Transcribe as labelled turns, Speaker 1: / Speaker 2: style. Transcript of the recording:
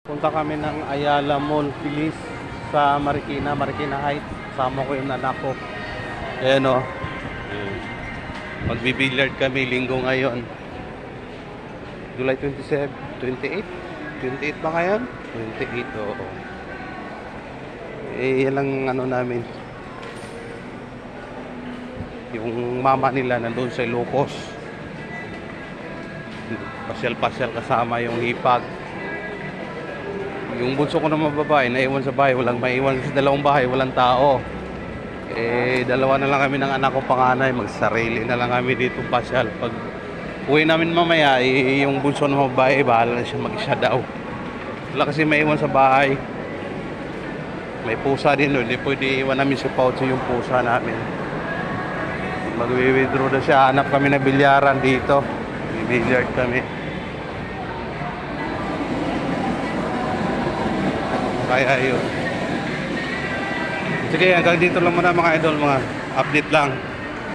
Speaker 1: Punta kami ng Ayala Mall, Pilis sa Marikina, Marikina Heights. Sama ko yung anak ko. Ayan o. Magbibilliard kami linggo ngayon. July 27, 28? 28 ba ngayon? 28, oo. Eh, yan lang ano namin. Yung mama nila nandun sa Ilocos. Pasyal-pasyal kasama yung hipag. Yung bunso ko naman babae, naiwan sa bahay, walang maiwan sa dalawang bahay, walang tao. Eh, dalawa na lang kami ng anak ko panganay, magsarili na lang kami dito pasyal. Pag uwi namin mamaya, eh, yung bunso ng babae, bahala na siya mag-isa daw. Wala kasi maiwan sa bahay. May pusa din doon, hindi pwede iwan namin sa pouch yung pusa namin. Mag-withdraw na siya, hanap kami na bilyaran dito. Bibilyard kami. Kaya yun. Sige, hanggang dito lang muna mga idol, mga update lang.